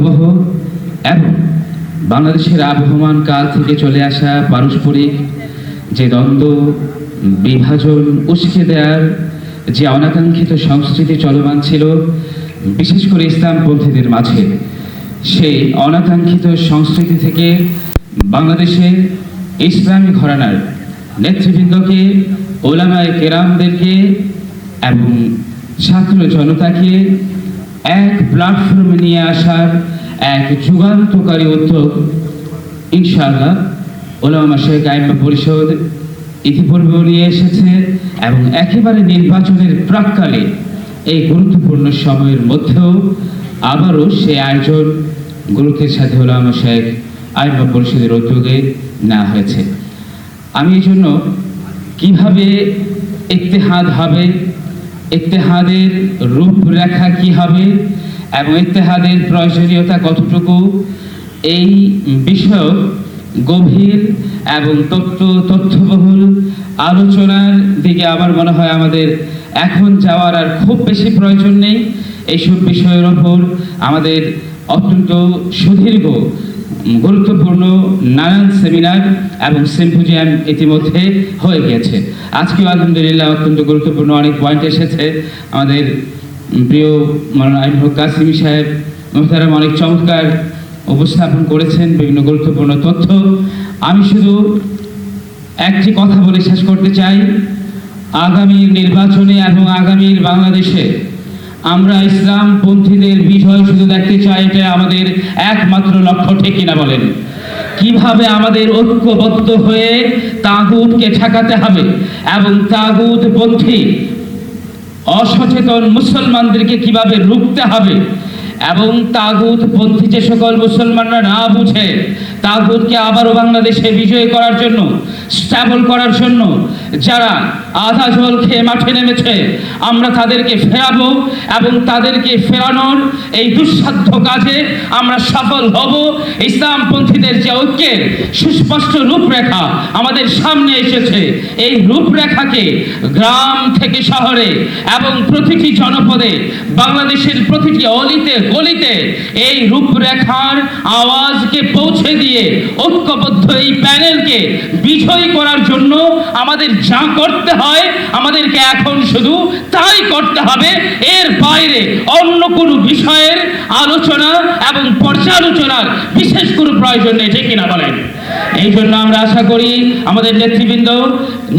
এবং বাংলাদেশের আবহমান কাল থেকে চলে আসা পারস্পরিক যে দ্বন্দ্ব, বিভাজন, উস্কে দেওয়ার যে অনাকাঙ্ক্ষিত সংস্কৃতি চলমান ছিল, বিশেষ করে ইসলামপন্থীদের মাঝে, সেই অনাকাঙ্ক্ষিত সংস্কৃতি থেকে বাংলাদেশের ইসলামী ঘরানার নেতৃবৃন্দকে, ওলামায় কেরামদেরকে এবং ছাত্র জনতাকে এক প্ল্যাটফর্মে নিয়ে আসার এক যুগান্তকারী উদ্যোগ। ইনশাআল্লাহ, ওলামা শেখ আইমা পরিষদ ইতিপূর্বেও নিয়ে এসেছে এবং একেবারে নির্বাচনের প্রাককালে এই গুরুত্বপূর্ণ সময়ের মধ্যেও আবারও সে আয়োজন গুরুত্বের সাথে ওলামা শেখ আইমা পরিষদের উদ্যোগে নেওয়া হয়েছে। আমি এই জন্য কীভাবে ইত্তেহাদ হবে ইত্তেহাদের রূপরেখা কি হবে এবং ইত্তেহাদের প্রয়োজনীয়তা কতটুকু? এই বিষয় গভীর এবং তথ্য তথ্যবহুল আলোচনার দিকে আমার মনে হয় আমাদের এখন যাওয়ার আর খুব বেশি প্রয়োজন নেই। এইসব বিষয়ের ওপর আমাদের অত্যন্ত সুদীর্ঘ, গুরুত্বপূর্ণ নানান সেমিনার এবং সিম্পোজিয়াম ইতিমধ্যে হয়ে গিয়েছে। আজকেও আলহামদুলিল্লাহ অত্যন্ত গুরুত্বপূর্ণ অনেক পয়েন্ট এসেছে। আমাদের প্রিয় মাওলানা আইনুল কাসিমি সাহেব, মোহতারাম অনেক চমৎকার উপস্থাপন করেছেন, বিভিন্ন গুরুত্বপূর্ণ তথ্য। আমি শুধু একটি কথা বলে শেষ করতে চাই। আগামীর নির্বাচনে এবং আগামীর বাংলাদেশে আমরা ইসলাম পন্থীদের বিষয় শুধু দেখতে চাই এটা আমাদের একমাত্র লক্ষ্য ঠিক কিনা বলেন। কীভাবে আমাদের ঐক্যবদ্ধ হয়ে তাগুতকে ঠেকাতে হবে এবং তাগুত পন্থী অসচেতন মুসলমানদেরকে কীভাবে রুখতে হবে এবং তাগুত পন্থী যে সকল মুসলমানরা না বুঝে, তাগুতকে আবারও বাংলাদেশে বিজয় করার জন্য স্ট্যাবল করার জন্য যারা আধা জল খেয়ে মাঠে নেমেছে, আমরা তাদেরকে ফেরাবো এবং তাদেরকে ফেরানোর এই দুঃসাধ্য কাজে আমরা সফল হব। ইসলামপন্থীদের যে ঐক্যের সুস্পষ্ট রূপরেখা আমাদের সামনে এসেছে, এই রূপরেখাকে গ্রাম থেকে শহরে এবং প্রতিটি জনপদে, বাংলাদেশের প্রতিটি অলিতে, গলিতে এই রূপরেখার আওয়াজকে পৌঁছে দিয়ে ঐক্যবদ্ধ এই প্যানেলকে বিজয়ী করার জন্য আমাদের যা করতে হয় আমাদেরকে এখন শুধু তাই করতে হবে। এর বাইরে অন্য কোনো বিষয়ের আলোচনা এবং পর্যালোচনার বিশেষ কোনো প্রয়োজন নেই, ঠিক কিনা বলেন? এই জন্য আমরা আশা করি আমাদের নেতৃবৃন্দ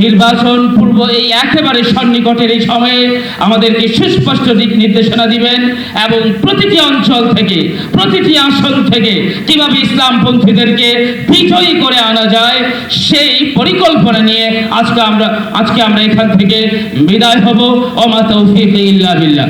নির্বাচন পূর্ব এই একেবারে সন্নিকটের এই সময়ে আমাদেরকে সুস্পষ্ট দিক নির্দেশনা দিবেন এবং প্রতিটি অঞ্চল থেকে, প্রতিটি আসন থেকে কীভাবে ইসলামপন্থীদেরকে বিজয়ী করে আনা যায় সেই পরিকল্পনা নিয়ে আজকে আমরা আজকে আমরা এখান থেকে বিদায় হব। ওমা তৌফিক ইল্লা বিল্লাহ।